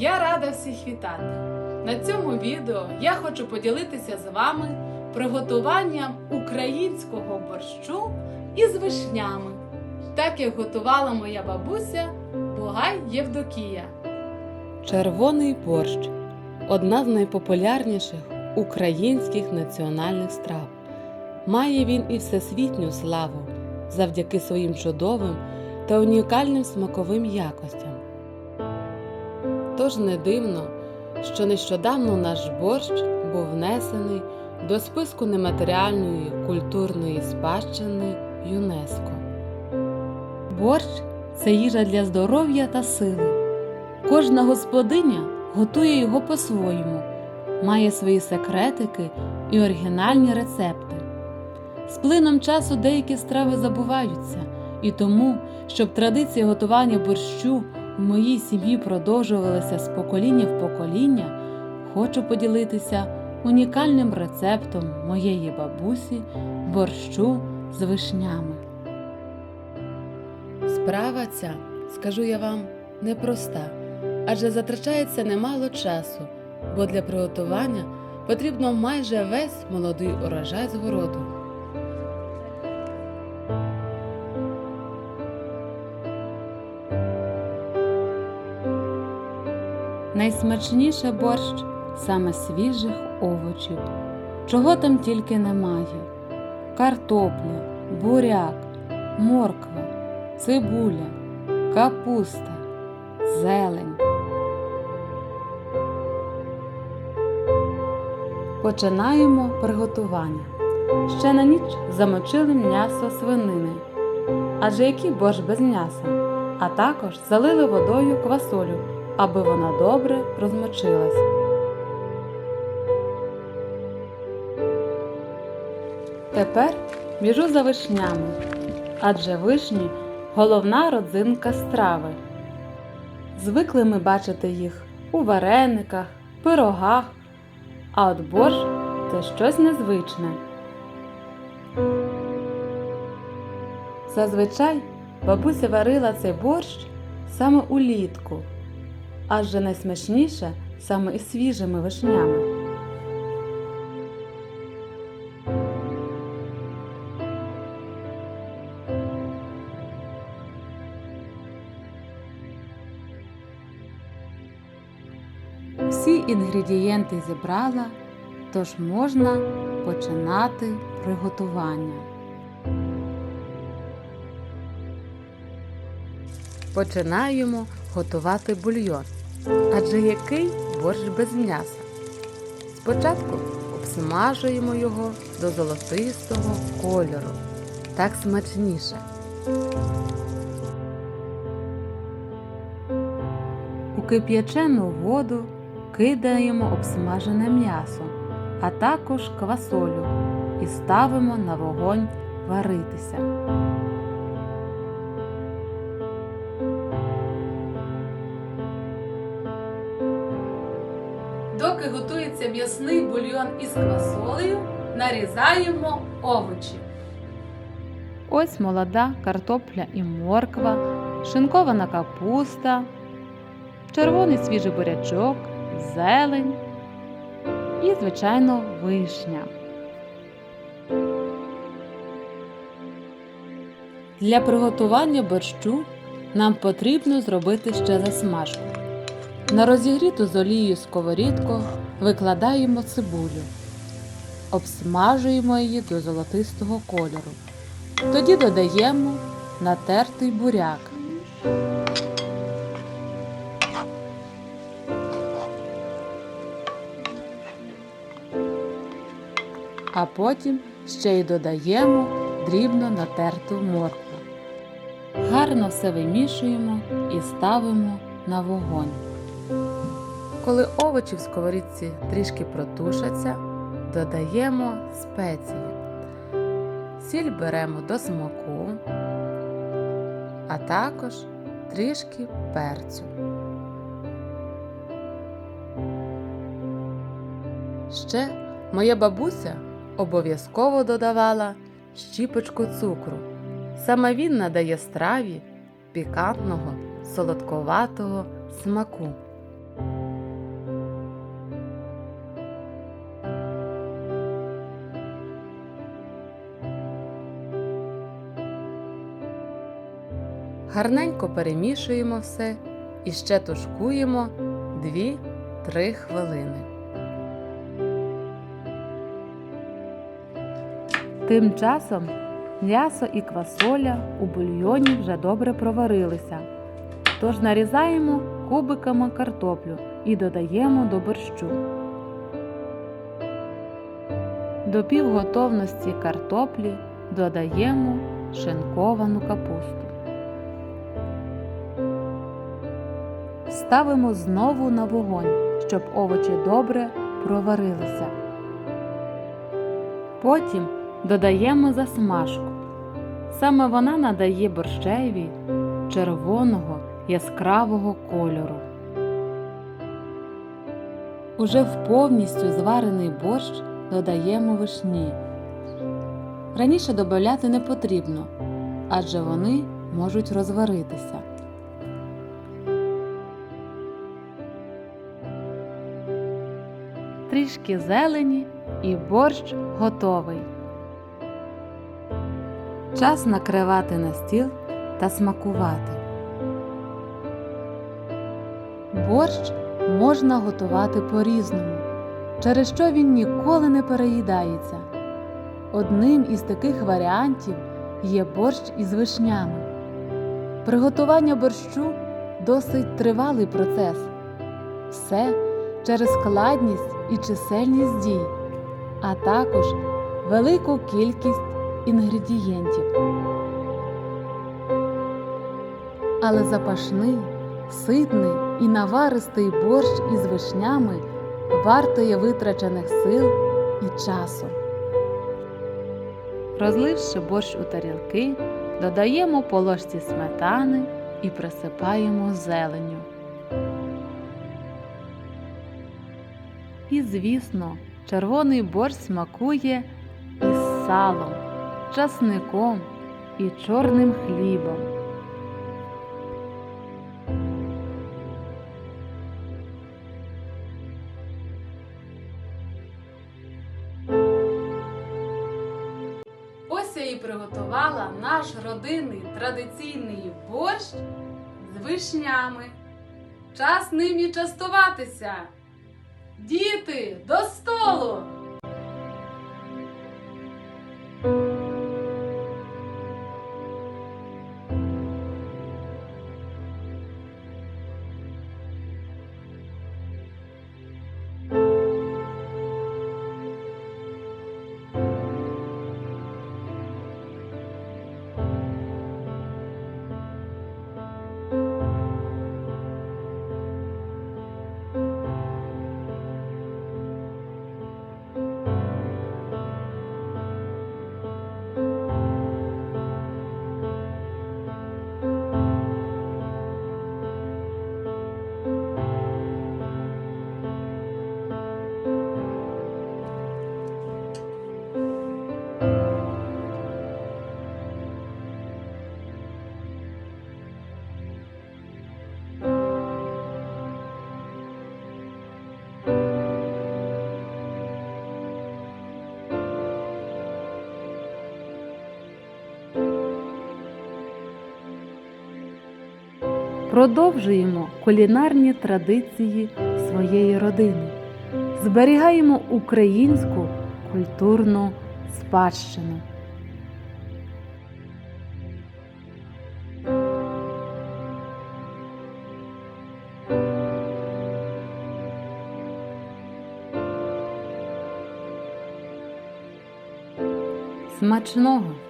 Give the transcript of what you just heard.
Я рада всіх вітати. На цьому відео я хочу поділитися з вами приготуванням українського борщу із вишнями, так як готувала моя бабуся Бугай Євдокія. Червоний борщ одна з найпопулярніших українських національних страв. Має він і всесвітню славу завдяки своїм чудовим та унікальним смаковим якостям. Тож не дивно, що нещодавно наш борщ був внесений до списку нематеріальної культурної спадщини ЮНЕСКО. Борщ це їжа для здоров'я та сили. Кожна господиня готує його по-своєму, має свої секретики і оригінальні рецепти. З плином часу деякі страви забуваються, і тому, щоб традиція готування борщу в моїй сім'ї продовжувалася з покоління в покоління, хочу поділитися унікальним рецептом моєї бабусі борщу з вишнями. Справа ця, скажу я вам, непроста, адже затрачається немало часу, бо для приготування потрібно майже весь молодий урожай з городу. Найсмачніше борщ саме свіжих овочів, чого там тільки немає: картопля, буряк, морква, цибуля, капуста, зелень. Починаємо приготування. Ще на ніч замочили м'ясо свинини. Адже який борщ без м'яса? А також залили водою квасолю, аби вона добре розмочилась. Тепер біжу за вишнями, адже вишні головна родзинка страви. Звикли ми бачити їх у варениках, пирогах, а от борщ це щось незвичне. Зазвичай бабуся варила цей борщ саме улітку, адже найсмачніше саме із свіжими вишнями. Всі інгредієнти зібрала, тож можна починати приготування. Починаємо готувати бульйон. Адже який борщ без м'яса? Спочатку обсмажуємо його до золотистого кольору. Так смачніше. У кип'ячену воду кидаємо обсмажене м'ясо, а також квасолю і ставимо на вогонь варитися. Доки готується м'ясний бульйон із квасолею, нарізаємо овочі. Ось молода картопля і морква, шинкована капуста, червоний свіжий бурячок, зелень і, звичайно, вишня. Для приготування борщу нам потрібно зробити ще засмажку. На розігріту з олією сковорідку викладаємо цибулю, обсмажуємо її до золотистого кольору. Тоді додаємо натертий буряк. А потім ще й додаємо дрібно натерту моркву. Гарно все вимішуємо і ставимо на вогонь. Коли овочі в сковорідці трішки протушаться, додаємо спеції. Сіль беремо до смаку, а також трішки перцю. Ще моя бабуся обов'язково додавала щіпочку цукру. Саме він надає страві пікантного, солодковатого смаку. Гарненько перемішуємо все і ще тушкуємо 2-3 хвилини. Тим часом м'ясо і квасоля у бульйоні вже добре проварилися. Тож нарізаємо кубиками картоплю і додаємо до борщу. До півготовності картоплі додаємо шинковану капусту. Ставимо знову на вогонь, щоб овочі добре проварилися. Потім додаємо засмажку. Саме вона надає борщеві червоного яскравого кольору. Уже в повністю зварений борщ додаємо вишні. Раніше додати не потрібно, адже вони можуть розваритися. Трішки зелені і борщ готовий. Час накривати на стіл та смакувати. Борщ можна готувати по-різному, через що він ніколи не переїдається. Одним із таких варіантів є борщ із вишнями. Приготування борщу досить тривалий процес. Все через складність і чисельність дій, а також велику кількість інгредієнтів. Але запашний, ситний і наваристий борщ із вишнями вартує витрачених сил і часу. Розливши борщ у тарілки, додаємо по ложці сметани і присипаємо зеленню. І, звісно, червоний борщ смакує із салом, часником і чорним хлібом. Ось я і приготувала наш родинний традиційний борщ з вишнями. Час ним і частуватися. Діти, до столу! Продовжуємо кулінарні традиції своєї родини, зберігаємо українську культурну спадщину. Смачного!